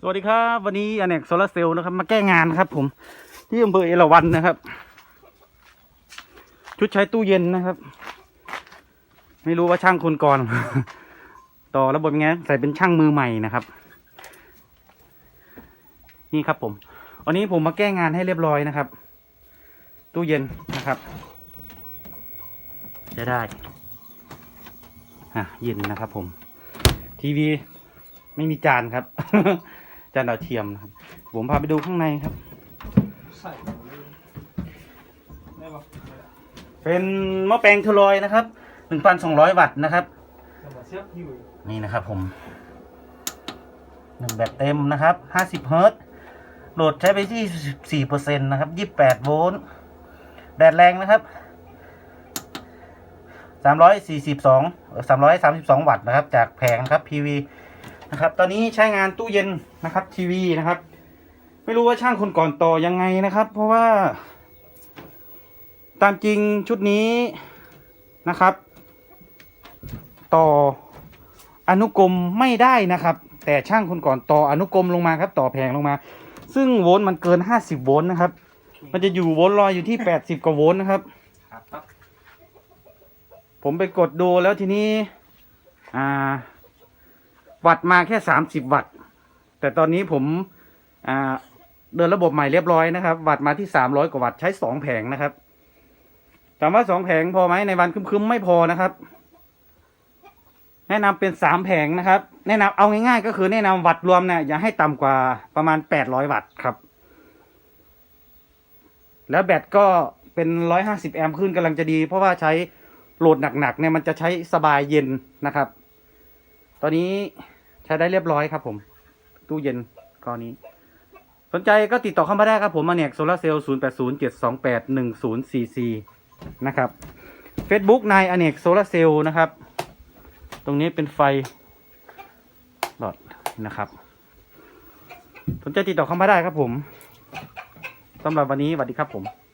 สวัสดีครับ วันนี้อเนกโซลาเซลล์นะครับ มาแก้งานครับ ผม ที่อำเภอเอราวัณนะครับ ชุดใช้ตู้เย็นนะครับ ไม่รู้ว่าช่างคนก่อน ต่อระบบยังไงใส่เป็นช่างมือใหม่นะครับ นี่ครับ ผมวันนี้ผมมาแก้งานให้เรียบร้อยนะครับ ตู้เย็นนะครับจะได้อะเย็นนะครับ ผม ทีวีไม่มีจานครับ จานดาวเทียมนะครับ ผมพาไปดูข้างในครับ เป็นหม้อแปลงเทลอยนะครับ 1,200 วัตต์นะครับ นี่นะครับผมหนึ่งแบบเต็มนะครับ 50 เฮิรตโหลดใช้ไปที่4%นะครับ 28 โวลต์ แดดแรงนะครับ 342เอ่อ332 วัตต์นะครับ จากแผงครับ PV นะครับ ตอนนี้ใช้งานตู้เย็นนะครับ ทีวีนะครับ ไม่รู้ว่าช่างคนก่อนต่อยังไงนะครับ เพราะว่า ตามจริงชุดนี้นะครับ ต่ออนุกรมไม่ได้นะครับ แต่ช่างคนก่อนต่ออนุกรมลงมาครับ ต่อแผงลงมา ซึ่งโวลต์มันเกิน50โวลต์นะครับ มันจะอยู่โวลต์ลอยอยู่ที่80กว่าโวลต์นะครับขาดปั๊บผมไปกดดูแล้วทีนี้ อ่า วัตต์มาแค่30วัตต์ แต่ตอนนี้ผมเดินระบบใหม่เรียบร้อยนะครับ วัตต์มาที่300กว่าวัตต์ใช้2แผงนะครับถามว่า2แผงพอไหมในวันคึมๆไม่พอนะครับ แนะนำเป็น3แผงนะครับ แนะนำเอาง่ายๆก็คือแนะนำวัตต์รวมเนี่ยอย่าให้ต่ำกว่าประมาณ800วัตต์ครับ แล้วแบตก็เป็น150แอมป์ขึ้นกำลังจะดี เพราะว่าใช้โหลดหนักๆเนี่ยมันจะใช้สบายเย็นนะครับ ตอนนี้ ใช้ได้เรียบร้อยครับ ผม ตู้เย็นก้อนนี้ สนใจก็ติดต่อเข้ามาได้ครับผมมาเนียกโซลาเซลล์0 8 0 7 2 8 1 0 4 4นะครับ Facebook นายอเนกโซลาเซลล์นะครับ ตรงนี้เป็นไฟหลอดนะครับสนใจติดต่อเข้ามาได้ครับผมสำหรับวันนี้สวัสดีครับผม